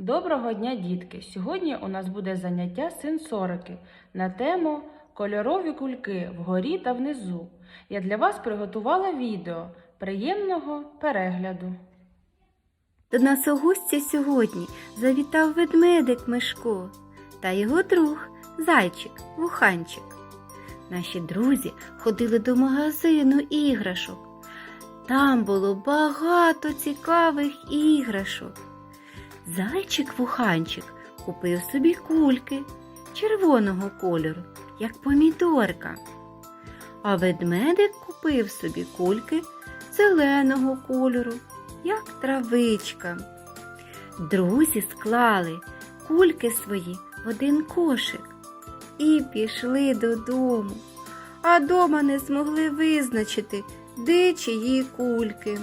Доброго дня, дітки! Сьогодні у нас буде заняття сенсорики на тему кольорові кульки вгорі та внизу. Я для вас приготувала відео. Приємного перегляду! До нас у гості сьогодні завітав ведмедик Мишко та його друг зайчик Вуханчик. Наші друзі ходили до магазину іграшок. Там було багато цікавих іграшок. Зайчик Вуханчик купив собі кульки червоного кольору, як помідорка. А ведмедик купив собі кульки зеленого кольору, як травичка. Друзі склали кульки свої в один кошик і пішли додому, а дома не змогли визначити, де чиї кульки.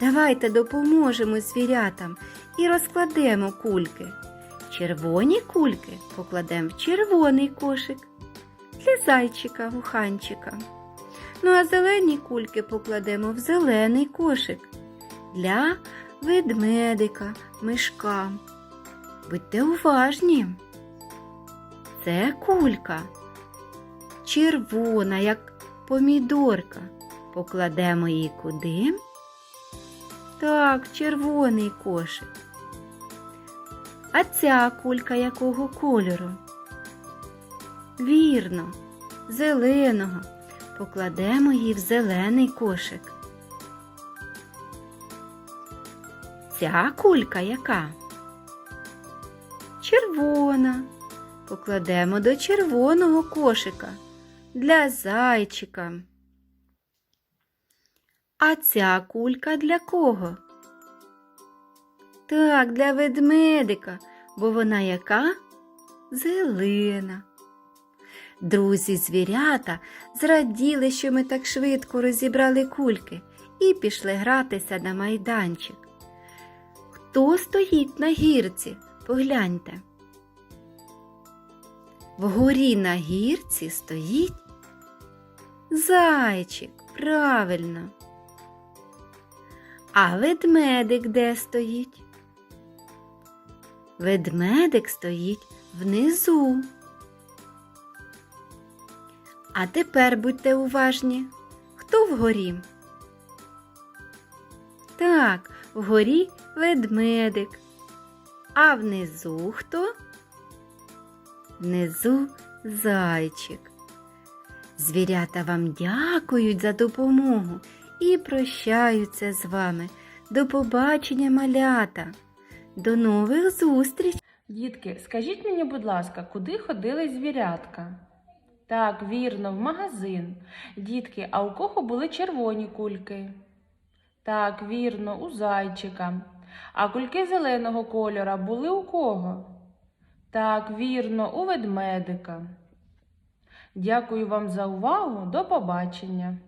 Давайте допоможемо звірятам і розкладемо кульки. Червоні кульки покладемо в червоний кошик для зайчика вуханчика. Ну а зелені кульки покладемо в зелений кошик для ведмедика, мишка. Будьте уважні. Це кулька червона, як помідорка. Покладемо її куди? Так, червоний кошик. А ця кулька якого кольору? Вірно, зеленого. Покладемо її в зелений кошик. Ця кулька яка? Червона. Покладемо до червоного кошика для зайчика. А ця кулька для кого? Так, для ведмедика, бо вона яка? Зелена. Друзі звірята зраділи, що ми так швидко розібрали кульки і пішли гратися на майданчик. Хто стоїть на гірці? Погляньте. Вгорі на гірці стоїть зайчик, правильно. А ведмедик де стоїть? Ведмедик стоїть внизу. А тепер будьте уважні. Хто вгорі? Так, вгорі ведмедик. А внизу хто? Внизу зайчик. Звірята вам дякують за допомогу і прощаються з вами. До побачення, малята. До нових зустріч! Дітки, скажіть мені, будь ласка, куди ходили звірятка? Так, вірно, в магазин. Дітки, а у кого були червоні кульки? Так, вірно, у зайчика. А кульки зеленого кольора були у кого? Так, вірно, у ведмедика. Дякую вам за увагу. До побачення.